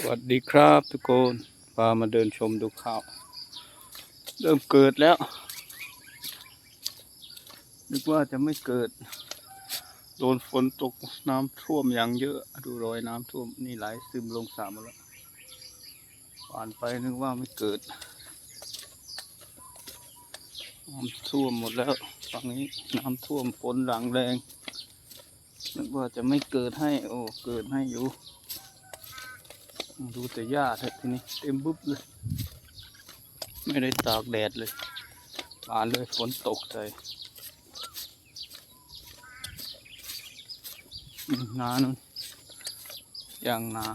สวัสดีครับทุกคนพามาเดินชมดูข้าว เริ่มเกิดแล้ว นึกว่าจะไม่เกิด โดนฝนตกน้ำท่วมอย่างเยอะ ดูรอยน้ำท่วมนี่ไหลซึมลงสระหมแล้วผ่านไปนึกว่าไม่เกิดน้ำท่วมหมดแล้วฝั่งนี้น้ำท่วมฝนหลังแรงนึกว่าจะไม่เกิดให้ โอ้เกิดให้อยู่ ดูแต่หญ้าเถอะทีนี้เต็มบุ๊บเลย ไม่ได้ตากแดดเลยบานเลยฝนตกใจอืมหนานุ่นอย่างหนา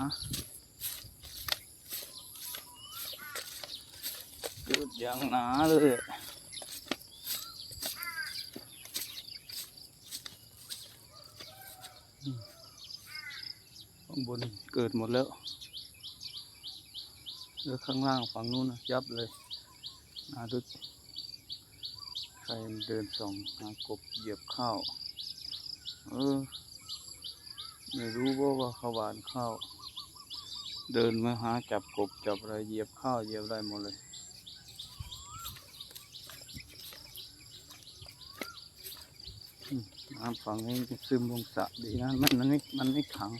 เกิดอย่างหนาเลยข้างบนเกิดหมดแล้ว หลือข้างล่างฝั่งนู้นนะยับเลยนาดึกใครเดินส่องหากบเหยียบข้าวเออไม่รู้ว่าว่าขวานข้าวเดินมาหาจับกบจับอะไรเหยียบข้าวเหยียบได้หมดเลยน้ำฝั่งนี้ซึมลงสระดีนะมันมันไม่มันไม่ขัง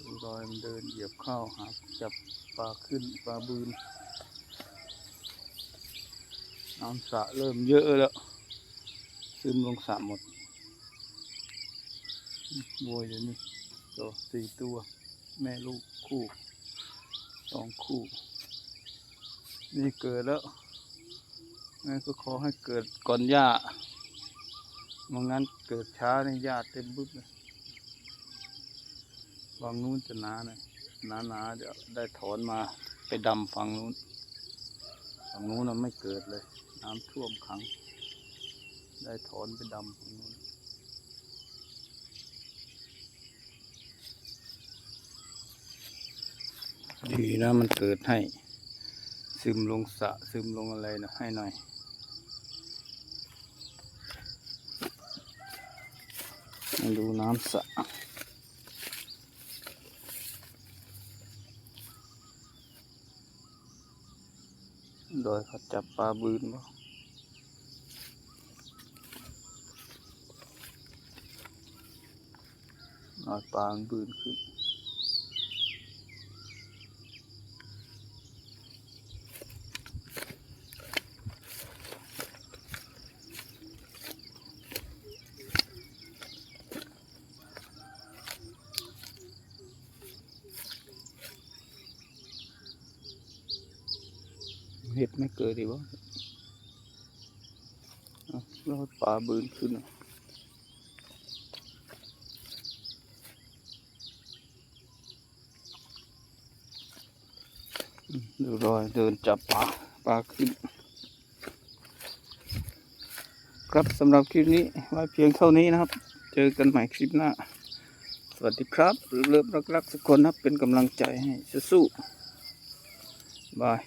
ดูรอยมันเดินเหยียบเข้าหาจับปลาขึ้นปลาบืนน้ำสระเริ่มเยอะแล้วซึมลงสระหมดบวยเดี๋ยวนี้ตัวสี่ตัว แม่ลูกคู่สองคู่ นี่เกิดแล้วแม่ก็ขอให้เกิดก่อนหญ้าไม่งั้นเกิดช้าในหญ้าเต็มบึ้บเลย ฝั่งนู้นจะหนาหน่อยหนาหนาๆเดี๋ยวได้ถอนมาไปดำฝั่งนู้นฝั่งนู้นน่ะไม่เกิดเลย น้ำท่วมขัง ได้ถอนไปดำฝั่งนู้นดีนะมันเกิดให้ ซึมลงสระซึมลงอะไรนะให้หน่อยดูน้ำสระ โดยเขาจับปลาบืนบ่อยปลาบืนขึ้น เห็ดไม่เกิดดีวะอะแล้วปลาบืนขึ้นดูรอยเดินจับปลาปลาขึ้น ครับสำหรับคลิปนี้ไว้เพียงเท่านี้นะครับ เจอกันใหม่คลิปหน้า สวัสดีครับเริ่มรักๆทุกคนนะครับเป็นกำลังใจให้สู้ๆบาย